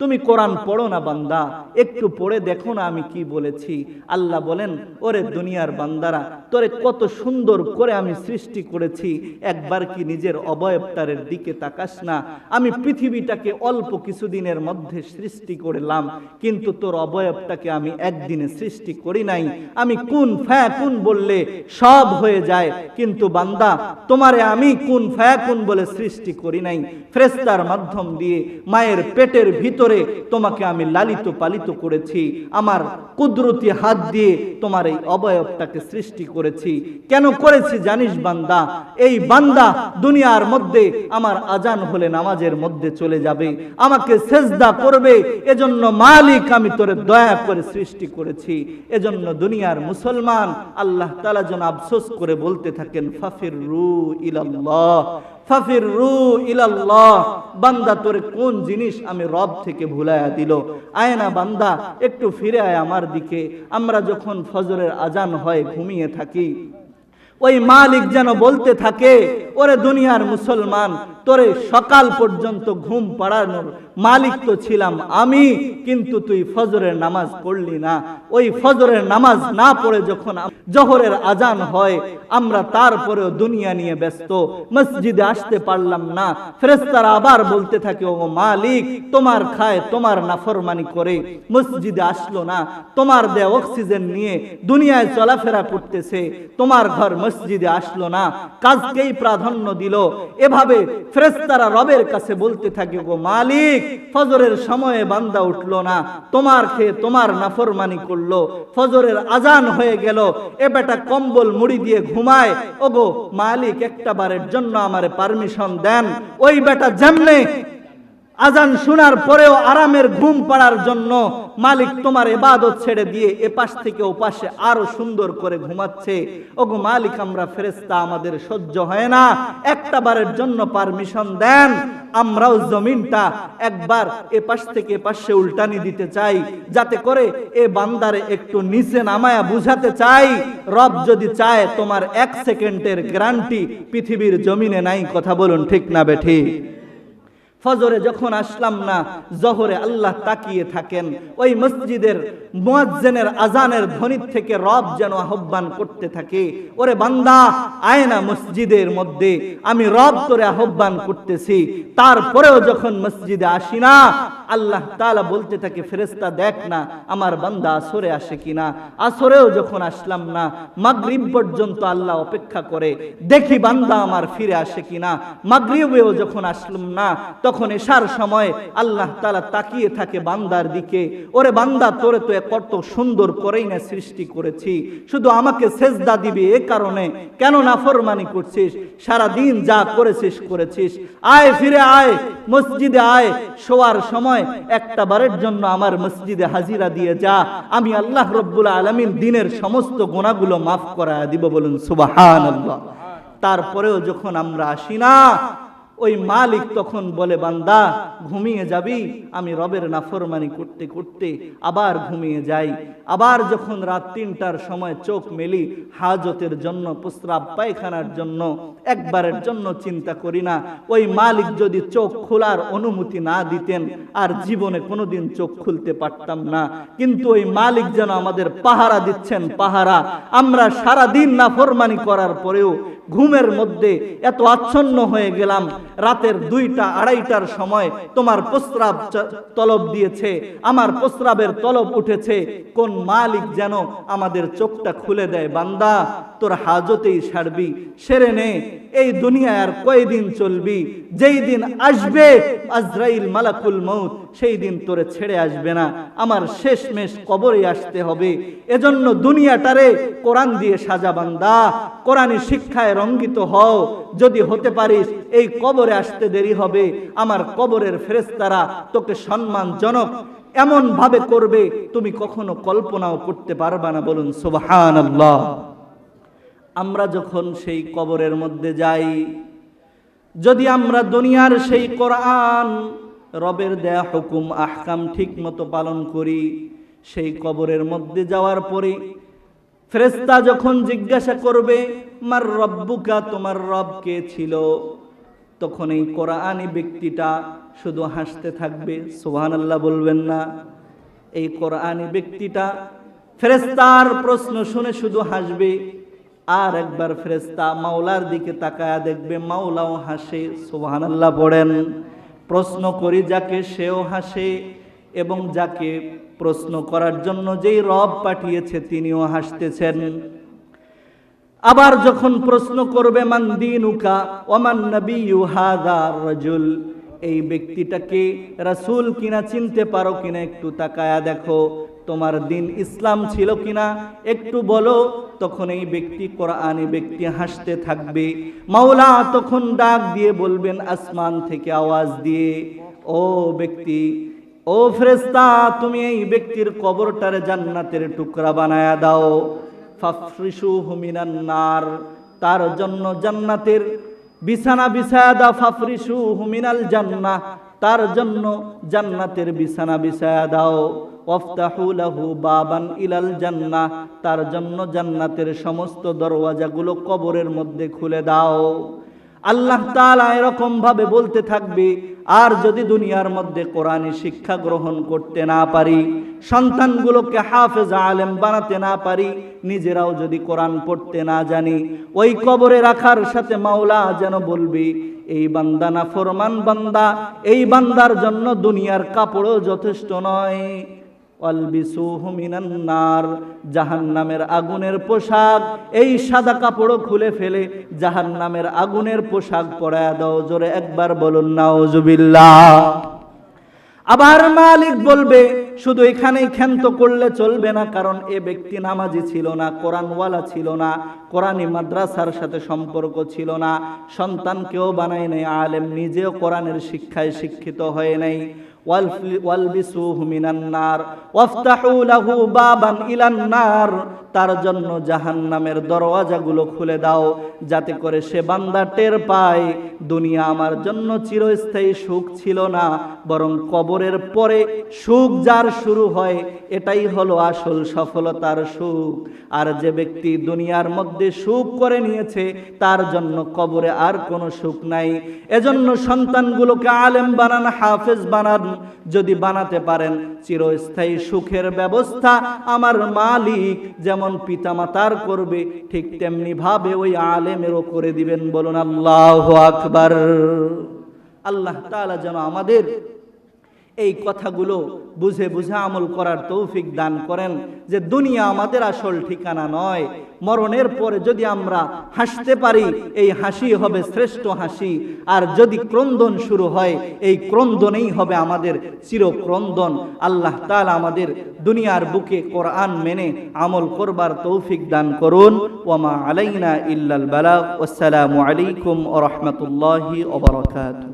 তুমি কোরআন পড়ো না বান্দা, একটু পড়ে দেখো না আমি কি বলেছি। আল্লাহ বলেন, ওরে দুনিয়ার বান্দারা, তোরে কত সুন্দর করে আমি সৃষ্টি করেছি, একবার কি নিজের অবয়বটারের দিকে তাকাস না। আমি পৃথিবীটাকে অল্প কিছুদিনের মধ্যে সৃষ্টি করলাম, কিন্তু তোর অবয়বটাকে আমি একদিনে সৃষ্টি করি নাই। আমি কোন ফ্যা কোন বললে সব হয়ে যায়, কিন্তু বান্দা, তোমারে আমি কোন ফ্যা কোন বলে সৃষ্টি করি নাই। ফ্রেস্তার মাধ্যম দিয়ে মায়ের পেটের ভিতরে তোমাকে আমি লালিত পালিত করেছি। আমার কুদরতি হাত দিয়ে তোমার এই অবয়বটাকে সৃষ্টি করেছি। কেন করেছি জানিস বান্দা? এই বান্দা দুনিয়ার মধ্যে আমার আজান হলে নামাজের মধ্যে চলে যাবে। আমাকে সেজদা করবে। এজন্য মালিক আমি তোরে দয়া করে সৃষ্টি করেছি। এজন্য দুনিয়ার মুসলমান আল্লাহ তালা যেন আফসোস করে বলতে থাকেন ফাফির রু ইলাল্লাহ। ফাফির ইলাল্লাহ, বান্দা তোর কোন জিনিস আমি রব থেকে ভুলাইয়া দিল? আয়না বান্দা, একটু ফিরে আয় আমার দিকে। আমরা যখন ফজরের আজান হয় ঘুমিয়ে থাকি, ওই মালিক যেন বলতে থাকে, ওরে দুনিয়ার মুসলমান, তোরে সকাল পর্যন্ত ঘুম পাড়ানোর মালিক তো ছিলাম আমি, কিন্তু তুই ফজরের নামাজ পড়লি না। ওই ফজরের নামাজ না পড়ে যখন জোহরের আজান হয়, আমরা তারপরেও দুনিয়া নিয়ে ব্যস্ত। মসজিদে আসতে পারলাম না। ফেরেস্তারা আবার বলতে থাকে ও মালিক, তোমার খায়, তোমার নাফরমানি করে। মসজিদে আসলো না। তোমার দেয় অক্সিজেন নিয়ে দুনিয়ায় চলাফেরা করতেছে। তোমার ঘর মসজিদে আসলো না। কাজকেই প্রাধান্য দিল। এভাবে ফেরেস্তারা রবের কাছে বলতে থাকে গো মালিক ফজরের সময়ে বান্দা উঠল না। তোমার খেয়ে তোমার নাফরমানি করল। ফজরের আজান হয়ে গেল। এ বেটা কম্বল মুড়ি দিয়ে ঘুমায়। ওগো মালিক একটা বারের জন্য আমার পারমিশন দেন। ওই বেটা যেমনে আজান শোনার পরেও আরামের ঘুম পাড়ার জন্য মালিক তোমার এবাদত ছেড়ে দিয়ে এপাশ থেকে ওপাশে আরও সুন্দর করে ঘুমাচ্ছে। ওগো মালিক, আমরা ফেরেস্তা আমাদের সহ্য হয় না। একটা বারের জন্য পারমিশন দেন। আমরাও জমিনটা একবার এপাশ থেকে এপাশে উল্টানি দিতে চাই, যাতে করে এ বান্দারে একটু নিচে নামায়া বুঝাতে চাই। রব যদি চায়, তোমার এক সেকেন্ডের গ্যারান্টি পৃথিবীর জমিনে নাই। কথা বলুন ঠিক না বেঠি ফজরে যখন আসলাম না, জহরে আল্লাহ তাকিয়ে থাকেন। ওই মসজিদের মোয়াজ্জেনের আজানের ধ্বনি থেকে রব যেন আহ্বান করতে থাকে। ওরে বান্দা, আয়না মসজিদের মধ্যে আমি রব তোরে আহ্বান করতেছি। তারপরেও যখন মসজিদে আসি না আল্লাহ তাআলা বলতে থাকে, ফেরেশতা দেখ না আমার বান্দা আসরে আসে কিনা। আসরেও যখন আসলাম না, মাগরিব পর্যন্ত আল্লাহ অপেক্ষা করে, দেখি বান্দা আমার ফিরে আসে কিনা। মাগরিবেও যখন আসলাম না, তখন এশার সময় আল্লাহ তাআলা তাকিয়ে থাকে বান্দার দিকে। ওরে বান্দা, তোরে তো কত সুন্দর করেই না সৃষ্টি করেছি। শুধু আমাকে সেজদা দিবে এ কারণে। কেন নাফরমানি করছিস? সারা দিন যা করেছিস করেছিস। আয়, ফিরে আয়, মসজিদে আয়, শোয়ার সময় একটা বারের জন্য আমার মসজিদে হাজিরা দিয়ে যা। আমি আল্লাহ রব্বুল আলমিন দিনের সমস্ত গোনাগুলো মাফ করা দিব বলুন সুবাহান তারপরেও যখন আমরা আসি না ওই মালিক তখন বলে, বান্দা, ঘুমিয়ে যাবি, আমি রবের নাফরমানি করতে করতে আবার ঘুমিয়ে যাই। আবার যখন রাত তিনটার সময় চোখ মেলি, হাজতের জন্য, প্রস্রাব পায়খানার জন্য, একবারের জন্য চিন্তা করি না, ওই মালিক যদি চোখ খোলার অনুমতি না দিতেন, আর জীবনে কোনোদিন চোখ খুলতে পারতাম না। কিন্তু ওই মালিক যেন আমাদের পাহারা দিচ্ছেন, পাহারা। আমরা সারা দিন নাফরমানি করার পরেও ঘুমের মধ্যে এত আচ্ছন্ন হয়ে গেলাম রাতের দুইটা, আড়াইটার সময় তোমার প্রস্রাব তলব দিয়েছে। আমার প্রস্রাবের তলব উঠেছে। কোন মালিক যেন আমাদের চোখটা খুলে দেয়, বান্দা? তোর হাজতেই সারবি, সেরে নে, এই দুনিয়ায় আর কয়দিন চলবি? যেই দিন আসবে, আজরাইল মালাকুল মৌত সেই দিন তোরে ছেড়ে আসবে না। আমার শেষ মেশ কবরে আসতে হবে। এজন্য দুনিয়াটারে কোরআন দিয়ে সাজা বান্দা কোরআনী শিক্ষায় রঙ্গিত হও। যদি হতে পারিস, এই কবরে আসতে দেরি হবে। আমার কবরের ফেরেস্তারা তোকে সম্মানজনক এমন ভাবে করবে, তুমি কখনো কল্পনাও করতে পারবা না বলুন সুবহান আমরা যখন সেই কবরের মধ্যে যাই, যদি আমরা দুনিয়ার সেই কোরআন, রবের দেয়া হুকুম, আহকাম ঠিক মতো পালন করি, সেই কবরের মধ্যে যাওয়ার পরে ফেরেস্তা যখন জিজ্ঞাসা করবে, মার রব্বুকা তোমার রব কে ছিল? তখন এই কোরআনি ব্যক্তিটা শুধু হাসতে থাকবে সোহান আল্লাহ বলবেন না। এই কোরআনি ব্যক্তিটা ফেরেস্তার প্রশ্ন শুনে শুধু হাসবে আর একবার ফেরেস্তা মাওলার দিকে তাকায়া দেখবে মাওলাও হাসে সোহান আল্লাহ পড়েন। প্রশ্ন করি যাকে সেও হাসে এবং যাকে প্রশ্ন করার জন্য যেই রব পাঠিয়েছে তিনিও হাসতেছেন। আবার যখন প্রশ্ন করবে, মান দিনুকা ওমান হাদা রাজুল, এই ব্যক্তিটাকে রাসূল কিনা চিনতে পারো কিনা একটু তাকায়া দেখো। তোমার দিন ইসলাম ছিল কিনা একটু বলো। তখন এই ব্যক্তি কোরআনি ব্যক্তি হাসতে থাকবে। মাওলা তখন ডাক দিয়ে বলবেন আসমান থেকে আওয়াজ দিয়ে, ও ব্যক্তি, ও ফেরেস্তা তুমি এই ব্যক্তির কবরটারে জান্নাতের টুকরা বানায়া দাও। ফাফরিসুহু মিনান নার, তার জন্য জান্নাতের বিছানা বিছায়া দাও। ফাফরিসু হুমিনাল জান্নাহ তার জন্য জান্নাতের বিছানা বিছায়া দাও। বাবান ইলাল তার জন্য জান্নাতের সমস্ত দরওয়াজাগুলো কবরের মধ্যে খুলে দাও। আল্লাহ এরকম ভাবে বলতে থাকবে, আর যদি দুনিয়ার মধ্যে কোরআনী শিক্ষা গ্রহণ করতে না পারি, সন্তানগুলোকে হাফেজ আলেম বানাতে না পারি, নিজেরাও যদি কোরআন পড়তে না জানি, ওই কবরে রাখার সাথে মাওলা যেন বলবি এই বান্দা না ফরমান বান্দা, এই বান্দার জন্য দুনিয়ার কাপড়ও যথেষ্ট নয়। নার, জাহান্নামের আগুনের পোশাক, এই সাদা কাপড়ও খুলে ফেলে, জাহান্নামের আগুনের পোশাক পরায়া দাও, জোরে একবার বলুন, নাউজুবিল্লাহ। আবার মালিক বলবে শুধু এখানেই ক্ষান্ত করলে চলবে না, কারণ এ ব্যক্তি নামাজি ছিল না, কোরআনওয়ালা ছিল না কোরআনী মাদ্রাসার সাথে সম্পর্ক ছিল না, সন্তানকেও বানায় নাই, আলেম নিজেও কোরআনের শিক্ষায় শিক্ষিত হয়ে নাই। তার জন্য জাহান্নামের দরওয়াজাগুলো খুলে দাও, যাতে করে সে বান্দা টের পায়, দুনিয়া আমার জন্য চিরস্থায়ী সুখ ছিল না, বরং কবরের পরে সুখ যার শুরু হয়, এটাই হলো আসল সফলতার সুখ। আর যে ব্যক্তি দুনিয়ার মধ্যে সুখ করে নিয়েছে, তার জন্য কবরে আর কোনো সুখ নাই। এজন্য সন্তানগুলোকে আলেম বানান, হাফেজ বানান। যদি বানাতে পারেন, চিরস্থায়ী সুখের ব্যবস্থা আমার মালিক যেমন পিতামাতার করবে, ঠিক তেমনি ভাবে ওই আলেমেরও করে দিবেন বলুন আল্লাহ আকবার। আল্লাহ তাআলা যেন আমাদের এই কথাগুলো বুঝে বুঝে আমল করার তৌফিক দান করেন যে দুনিয়া আমাদের আসল ঠিকানা নয়। মরণের পরে যদি আমরা হাসতে পারি, এই হাসি হবে শ্রেষ্ঠ হাসি। আর যদি ক্রন্দন শুরু হয়, এই ক্রন্দনেই হবে আমাদের চিরক্রন্দন। আল্লাহ তাআলা আমাদের দুনিয়ার বুকে কোরআন মেনে আমল করবার তৌফিক দান করুন। ওয়ামা আলাইনা ইল্লাল বালাগ। আসসালামু আলাইকুম ওয়া রাহমাতুল্লাহি